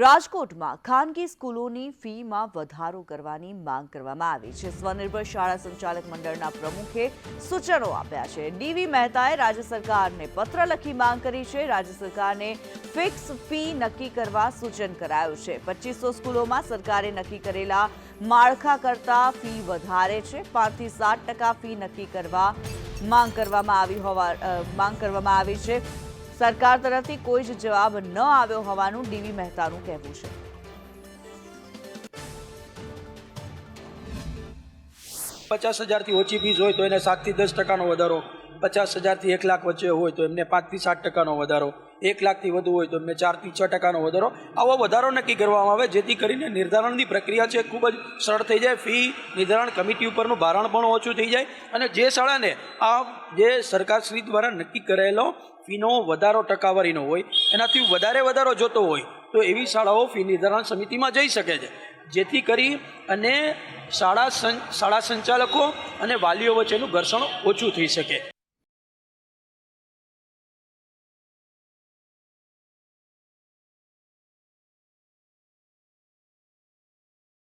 રાજકોટમાં ખાનગી સ્કૂલોની ફીમાં વધારો કરવાની માંગ કરવામાં આવી છે. સ્વનિર્ભર શાળા સંચાલક મંડળના પ્રમુખે સૂચનો આપ્યા છે. ડીવી મહેતાએ રાજ્ય સરકારને પત્ર લખી માંગ કરી છે. રાજ્ય સરકારને ફિક્સ ફી નક્કી કરવા સૂચન કરાયું છે. પચીસો સ્કૂલોમાં સરકારે નક્કી કરેલા માળખા કરતા ફી વધારે છે. પાંચથી સાત ટકા ફી નક્કી કરવા માંગ કરવામાં આવી હોવા માંગ કરવામાં આવી છે. સરકાર તરફથી કોઈ જ જવાબ ન આવ્યો હોવાનું ડીવી મહેતાનું કહેવું છે. પચાસ હજારથી ઓછી ફીસ હોય તો એને સાતથી દસ ટકાનો વધારો, પચાસ હજારથી એક લાખ વચ્ચે હોય તો એમને પાંચથી સાત ટકાનો વધારો. એક લાખથી વધુ હોય તો એમને ચારથી છ ટકાનો વધારો. આવો વધારો નક્કી કરવામાં આવે, જેથી કરીને નિર્ધારણની પ્રક્રિયા છે ખૂબ જ સરળ થઈ જાય. ફી, નિર્ધારણ કમિટી ઉપરનું ભારણ પણ ઓછું થઈ જાય. અને જે શાળાને આ જે સરકારશ્રી દ્વારા નક્કી કરેલો ફીનો વધારો ટકાવારીનો હોય, એનાથી વધારે વધારો જોતો હોય, તો એવી શાળાઓ ફી નિર્ધારણ સમિતિમાં જઈ શકે છે. જેથી કરી અને શાળા શાળા સંચાલકો અને વાલીઓ વચ્ચેનું ઘર્ષણ ઓછું થઈ શકે.